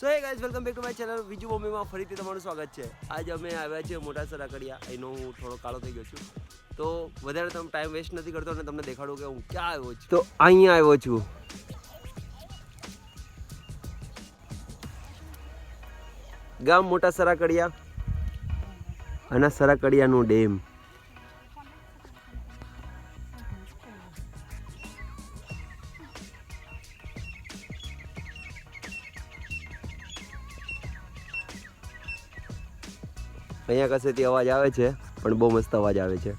So hey guys welcome back to my channel બીજું બોમ્બેમાં ફરીથી તમારું સ્વાગત છે. આજે અમે આવ્યા છીએ મોટા સરાકડિયા. એનો હું થોડો કાળો થઈ ગયો છું. તો વધારે તમે ટાઈમ વેસ્ટ નથી કરતો અને તમને દેખાડું કે હું ક્યાં આવ્યો છું. તો અહીંયા આવ્યો છું. ગામ મોટા સરાકડિયા. અને સરાકડિયાનું ડેમ. અહીંયા કસેથી અવાજ આવે છે, પણ બહુ મસ્ત અવાજ આવે છે.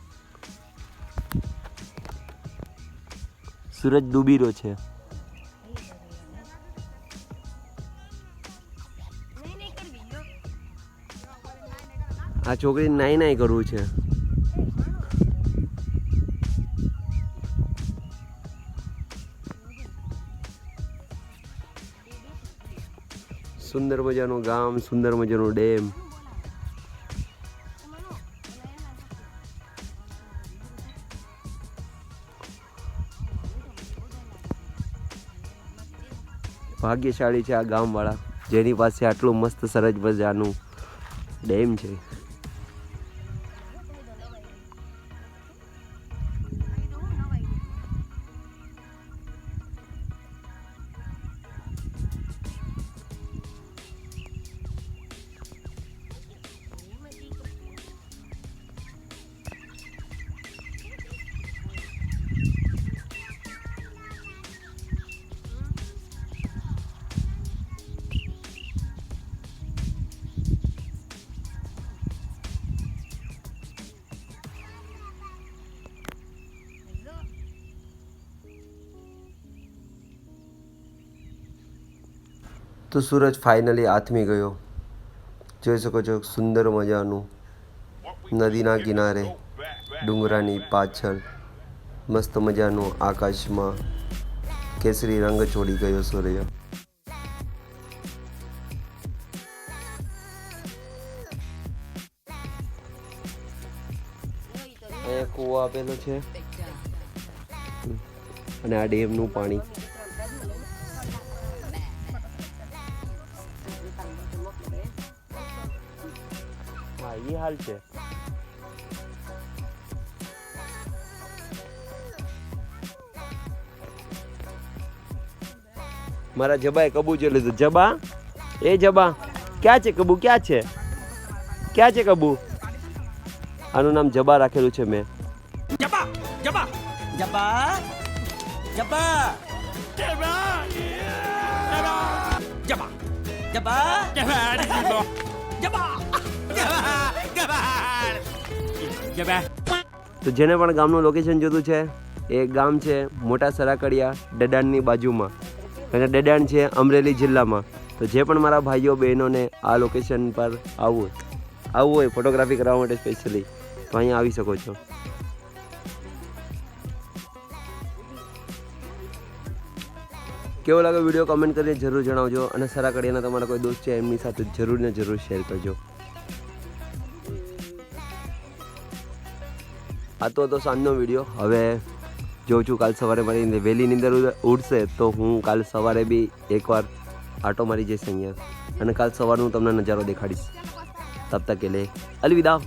સૂરજ ડૂબી રહ્યો છે. આ છોકરી નાઈ નાઈ કરવું છે. સુંદર મજાનું ગામ, સુંદર મજાનું ડેમ. ભાગ્યશાળી છે આ ગામવાળા. જેની પાસે આટલું મસ્ત સરસ મજાનું ડેમ છે. તો સૂરજ ફાઇનલી આથમી ગયો. જોઈ શકો છો, સુંદર મજાનું નદીના કિનારે, ડુંગરાની પાછળ, મસ્ત મજાનું આકાશમાં કેસરી રંગ છોડી ગયો સૂર્ય. કૂવો આપેલો છે. અને આ ડેમનું પાણી. હા એ હાલ છે મારા જબાએ કબૂ જોઈ લીધું જબા એ જબા ક્યાં છે કબૂ ક્યાં છે ક્યાં છે કબૂ આનું નામ જબા રાખેલું છે મેં! Jabba! Jabba! Jabba! Jabba! Jabba! Jabba! Jabba! Jabba! તો જેને પણ ગામનું લોકેશન જોતું છે, એ ગામ છે મોટા સરાકડિયા ડડાણની બાજુમાં. અને ડડાણ છે અમરેલી જિલ્લામાં. તો જે પણ મારા ભાઈઓ, બહેનોને આ લોકેશન પર આવવું આવવું હોય ફોટોગ્રાફી કરવા માટે સ્પેશિયલી તો અહીંયા આવી શકો છો. કેવો લાગે વીડિયો કમેન્ટ કરીને જરૂર જણાવજો. અને સરાકડિયાના તમારા કોઈ દોસ્ત છે, એમની સાથે જરૂર ને જરૂર શેર કરજો. આ તો હતો સાંજનો વીડિયો. હવે જોઉં છું કાલ સવારે મારી વહેલી નીંદર ઉઠશે તો હું કાલ સવારે બી એકવાર આટો મારી જઈશ અહીંયા. અને કાલ સવારનું તમને નજારો દેખાડીશ. તબ તક કે લે. અલવિદા.